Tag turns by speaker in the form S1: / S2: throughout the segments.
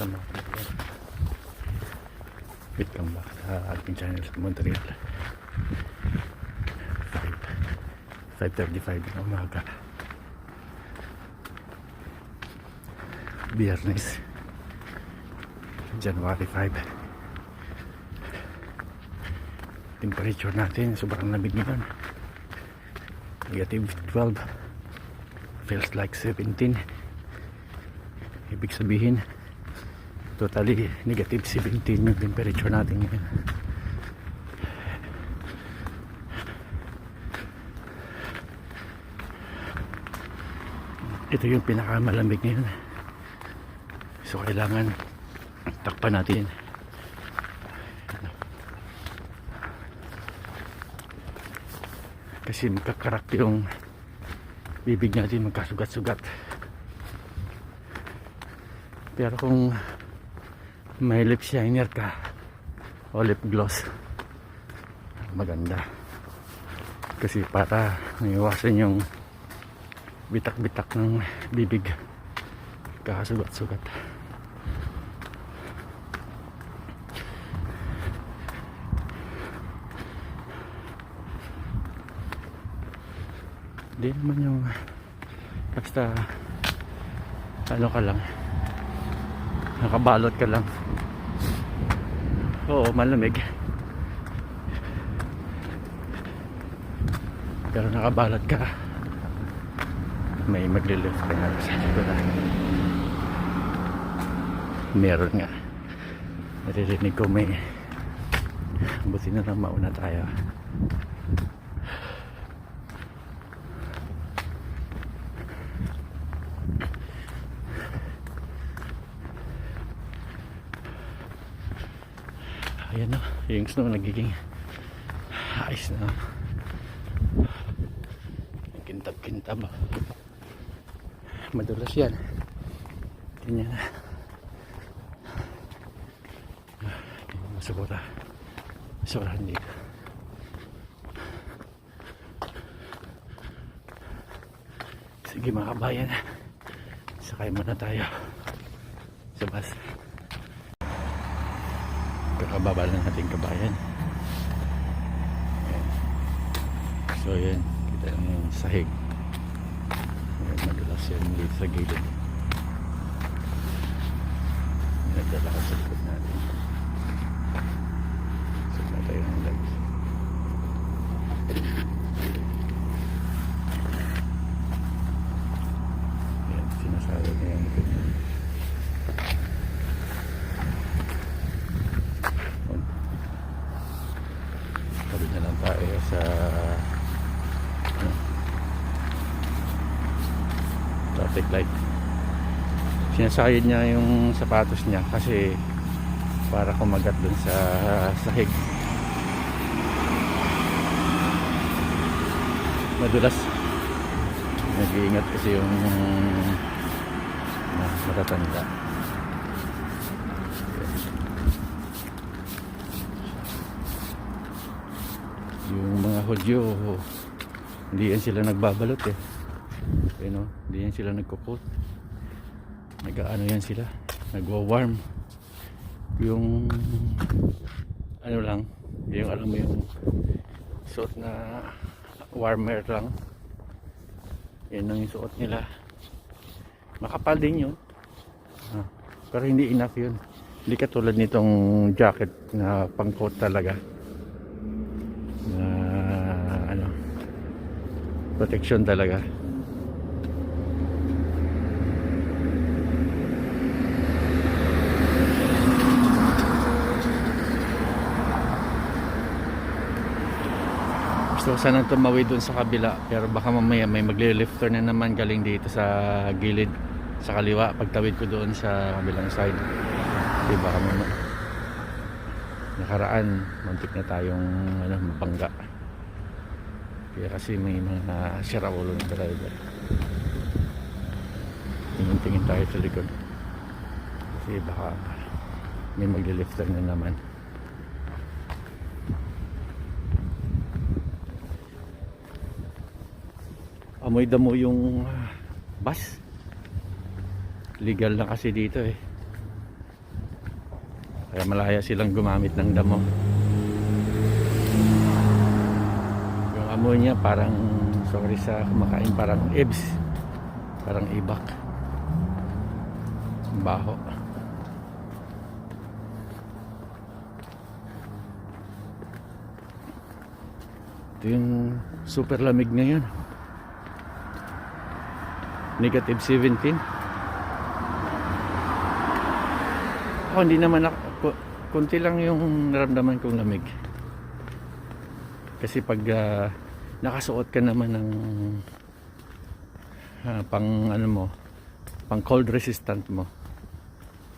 S1: Welcome back again. Welcome back sa ating channel sa Montreal. 5 5.35 ng umaga. Biyernes. January 5. Temperature natin sobrang lamig ngayon. Negative 12. Feels like 17. Ibig sabihin, totally negative 17 yung temperature natin ngayon. Ito yung pinakamalamig ngayon. So kailangan takpan natin. Kasi magkakarak yung bibig natin magkasugat-sugat. Pero kung may lip shiner ka o lip gloss, maganda. Kasi para maiwasan yung bitak-bitak ng bibig kakasugat-sugat. Hindi naman yung basta ano ka lang nakabalot ka lang. Oo malamig. Pero nakabalot ka. May maglilift ka nga. Sa likuran meron nga. Naririnig ko may buti na lang mauna tayo ayan na yung snow nagiging ayos na. Kintab kintab madulas yan. Ganyan na. Masabota sobrahan dito sige mga kabayan. Sakay muna tayo sa bus kakababa lang natin kabayan. Ayan. so yan kita lang yung sahig. Ayan, madulas yan dito sa gilid. Nagdala ka sa likod natin. So na tayo ng legs Ayan, sinasabi niya yung likod niya Tabi na lang tayo sa ano, traffic light. Sinasayad niya yung sapatos niya kasi para kumagat dun sa sahig. Madulas. Nag-iingat kasi yung na, matatanda. yung mga hodyo hindi yan sila nagbabalot eh you know, hindi yan sila nagkukot. Nag-ano yan sila. Nagwa-warm. Yung ano lang yung alam mo yung suot na warmer lang. Yan yung suot nila. Makapal din yun. Ah, pero hindi enough yun. Hindi katulad nitong jacket na pang coat talaga. Na ano protection talaga gusto ko sanang tumawid dun sa kabila pero baka mamaya may magle-lifter na naman galing dito sa gilid sa kaliwa pagtawid ko doon sa kabilang side. Di baka mamaya nakaraan muntik na tayong ano, mabangga. Kaya kasi may mga siraulo ng driver. Tingin-tingin tayo sa likod. Kasi baka may maglilifter na naman amoy damo yung ah, bus legal na kasi dito eh Kaya malaya silang gumamit ng damo. Yung amoy niya parang, sorry sa kumakain, parang ibs. Parang ibak. Baho. Ito yung super lamig ngayon. Negative 17. Ako hindi naman ako, ku- kunti lang yung naramdaman kong lamig. Kasi pag ah, nakasuot ka naman ng ah, pang ano mo, pang cold resistant mo,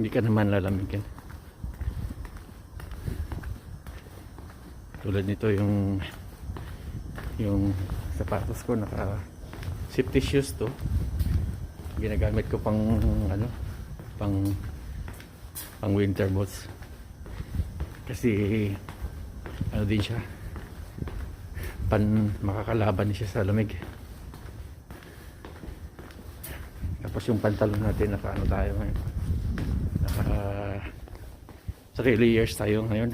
S1: hindi ka naman lalamigin. Tulad nito yung yung sapatos ko naka safety shoes to ginagamit ko pang ano pang pang winter boots. Kasi ano din siya pan makakalaban siya sa lamig. Tapos yung pantalon natin naka ano tayo ngayon? Naka 3 layers tayo ngayon.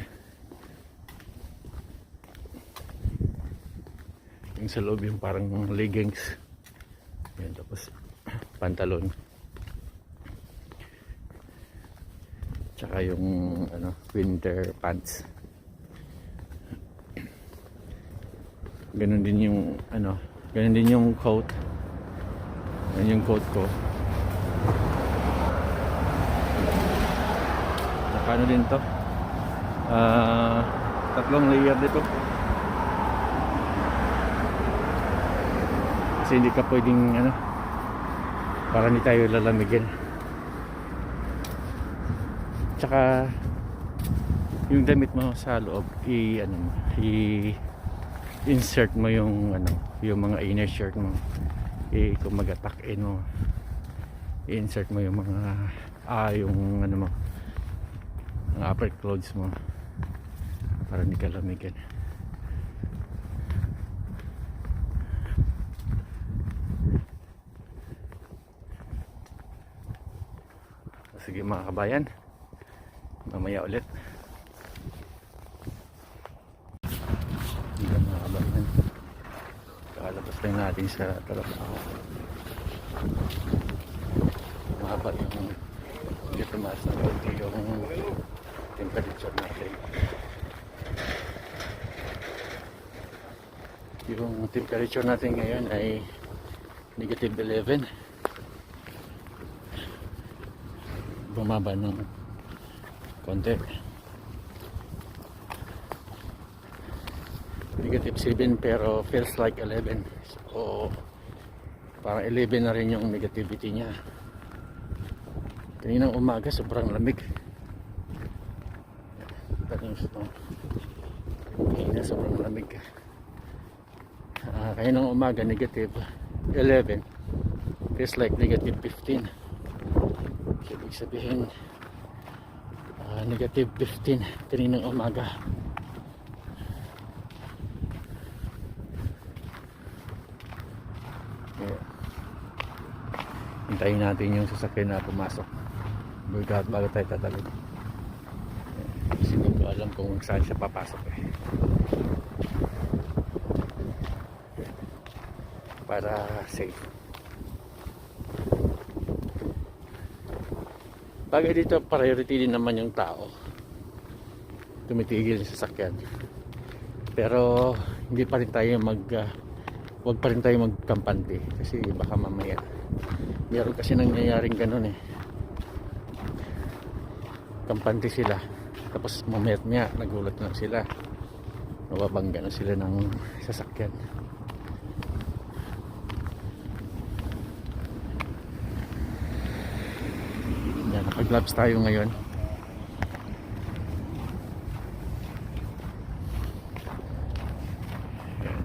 S1: Yung sa loob yung parang leggings. Yun tapos pantalon. Tsaka yung ano winter pants. Ganun din yung ano ganun din yung coat. Yan yung coat ko. Nakano din to? Ah tatlong layer dito kasi hindi ka pwedeng ano para hindi tayo lalamigin. Tsaka yung damit mo sa loob i ano i insert mo yung ano yung mga inner shirt mo. I kumaga tuck in mo i-insert mo yung mga ah yung ano mo ang upper clothes mo. Para hindi ka lamigin Sige mga kabayan. Mamaya ulit. Hindi mga kabayan. Kakalabas lang natin sa trabaho. Mahaba yung hindi tumaas na kaunti yung temperature natin. Yung temperature natin ngayon ay negative 11. Bumaba ng konti. Negative 7 pero feels like 11 so parang 11 na rin yung negativity niya. Kaninang umaga sobrang lamig. Kanina snow. Kanina sobrang lamig. Uh, kaninang umaga negative 11 feels like negative 15 ibig sabihin ah, negative 15 kaninang umaga. Kaya, hintayin natin yung sasakyan na pumasok. Bago, bago tayo tatawid kasi hindi ko alam kung saan siya papasok eh. Para safe Bagay dito, priority din naman yung tao. Tumitigil sa sasakyan. Pero hindi pa rin tayo mag uh, wag pa rin tayo magkampante. Kasi baka mamaya meron kasi nangyayaring ganun eh. Kampante sila. Tapos mamaya maya nagulat na sila. Mababangga na sila ng sasakyan Naka-gloves tayo ngayon. Yan.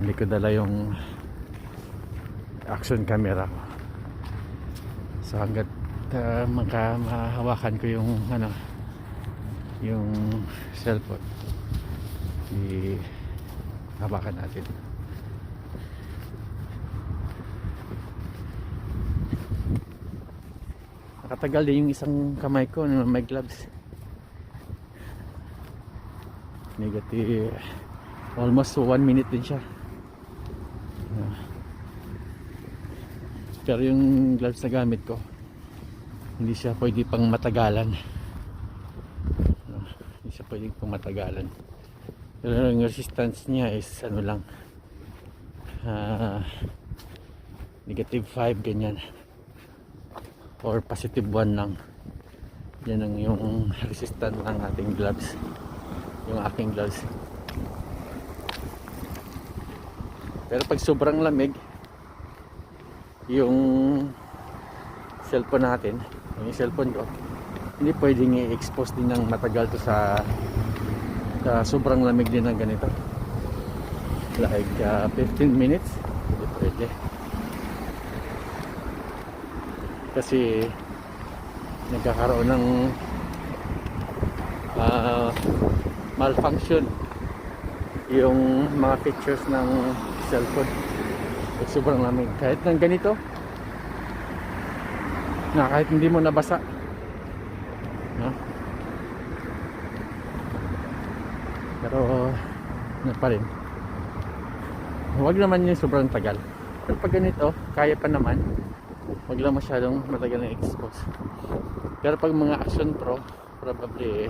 S1: Hindi ko dala yung action camera ko. So hanggat uh, maka mahawakan ko yung ano yung cellphone i hawakan natin. Nakatagal din yung isang kamay ko na may gloves. negative. Almost 1 minute din siya. Pero yung gloves na gamit ko hindi siya pwede pang matagalan. Hindi siya pwede pang matagalan. Pero yung resistance niya is ano lang. Ah, negative 5 ganyan or positive 1 lang. Yan ang yung resistant ng ating gloves. Yung aking gloves. Pero pag sobrang lamig yung cellphone natin yung cellphone ko hindi pwedeng i-expose din ng matagal to sa sa sobrang lamig din ng ganito. Like uh, 15 minutes hindi pwede kasi nagkakaroon ng ah, malfunction yung mga pictures ng cellphone. Pag sobrang lamig. Kahit ng ganito na kahit hindi mo nabasa no? pero na pa rin? Huwag naman yung sobrang tagal. Pero pag ganito kaya pa naman huwag lang masyadong matagal na expose pero pag mga action pro probably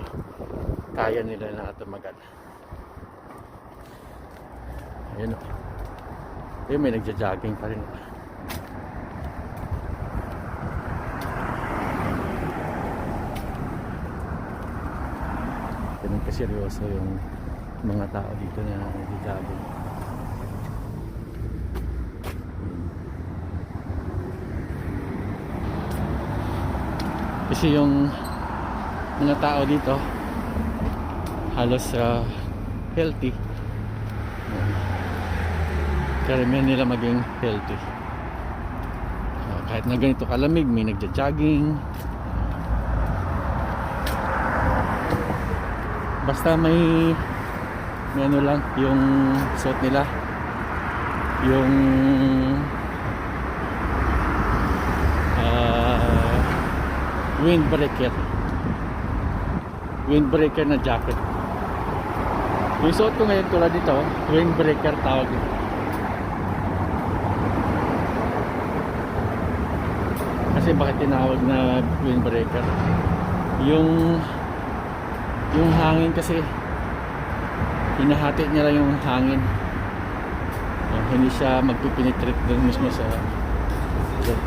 S1: kaya nila na tumagal ayun o ayun may nagja-jogging pa rin ganun kaseryoso yung mga tao dito na nagja-jogging kasi yung mga tao dito halos uh, healthy. Karamihan nila maging healthy. Ah, kahit na ganito kalamig may nagja-jogging. Basta may may ano lang yung suot nila. Yung ah, windbreaker. Windbreaker na jacket. Yung suot ko ngayon tulad nito windbreaker tawag ito kasi bakit tinawag na windbreaker. Yung yung hangin kasi hinahati niya lang yung hangin. Ah, hindi siya magpipenetrate doon mismo sa doon.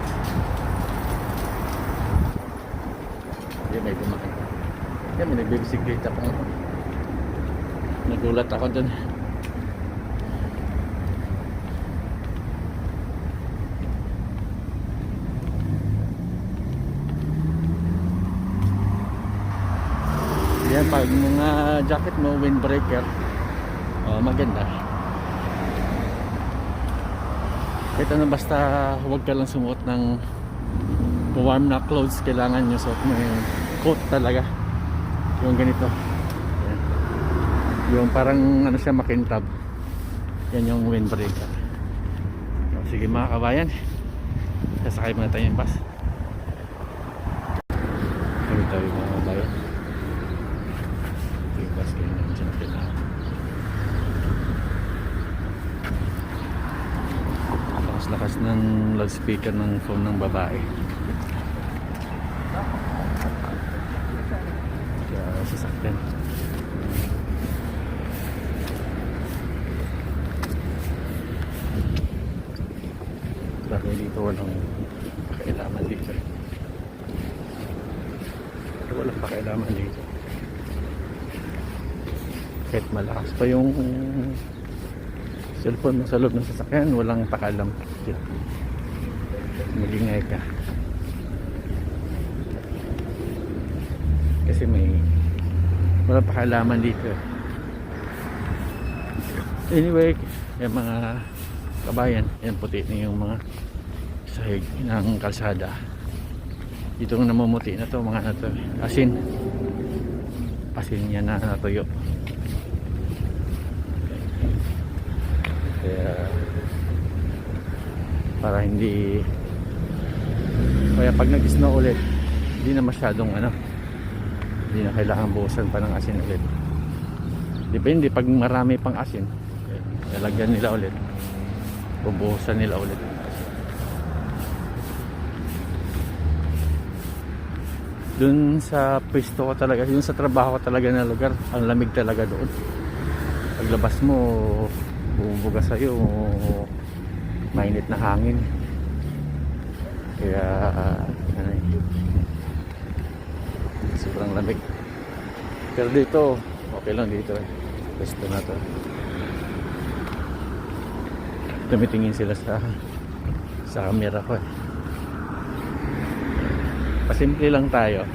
S1: May dumaan. Yan, may nagbibisikleta pa. Nagulat ako doon. Yan, pag mga jacket mo, windbreaker, oh, maganda. Ito na basta huwag ka lang sumuot ng warm na clothes. Kailangan nyo suot mo yung coat talaga. Yung ganito. Yan. Yung parang ano siya makintab. Yan yung windbreaker. O, sige mga kabayan. Sasakay muna tayo yung bus. Kami tayo mga kabayan. Yung bus kayo naman siya na lakas-lakas ng loudspeaker ng phone ng babae. Sa sasakyan. Dahil dito walang pakailaman dito. Walang pakailaman dito. Kahit malakas pa yung cellphone mo sa loob ng sasakyan, walang pakalam. Magingay ka. Kasi may walang pakalaman dito. Anyway, yung mga kabayan, yan puti na yung mga sahig ng kalsada. Dito ang namumuti na to, mga ano to, asin. Asin yan na natuyo. Kaya para hindi kaya pag nag-snow ulit hindi na masyadong ano hindi na kailangan buhusan pa ng asin ulit Depende pag marami pang asin. Lalagyan nila ulit. Bubuhusan nila ulit. Doon sa pwesto ko talaga, yung sa trabaho ko talaga na lugar, ang lamig talaga doon. Paglabas mo, bumubuga sa'yo, mainit na hangin. Kaya, ano eh, sobrang lamig. Pero dito, okay lang dito eh. Pwesto na to. Tumitingin sila sa sa camera ko eh. Pasimple lang tayo.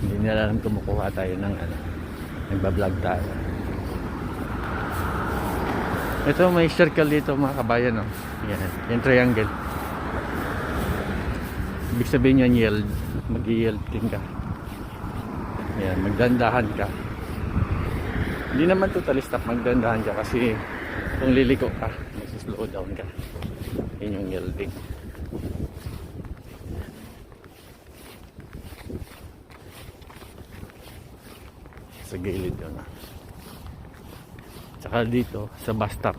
S1: Hindi nila alam kumukuha tayo ng ano. Nagbablog tayo. Ito may circle dito mga kabayan oh. Yan, yung triangle. Ibig sabihin yan yield. Mag-yield din ka. Yan, magdandahan ka. Hindi naman totally stop magdandahan ka kasi kung liliko ka, mag-slow down ka. Yun yung yielding. Sa gilid yun ah. Tsaka dito, sa bus stop.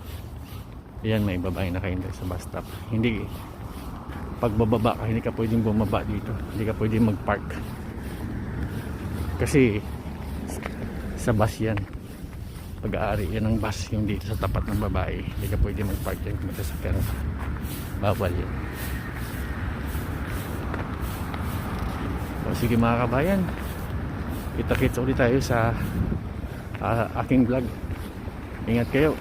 S1: Yan, may babae na kayo sa bus stop. Hindi, pag bababa ka, hindi ka pwedeng bumaba dito. Hindi ka pwedeng mag-park. Kasi, sa bus yan. Pag-aari yan ng bus, yung dito sa tapat ng babae. Hindi ka pwedeng mag-park yan. Matasakyan. Bawal yan. O sige mga kabayan. Kita-kits ulit tayo sa ah, aking vlog. Ingat kayo.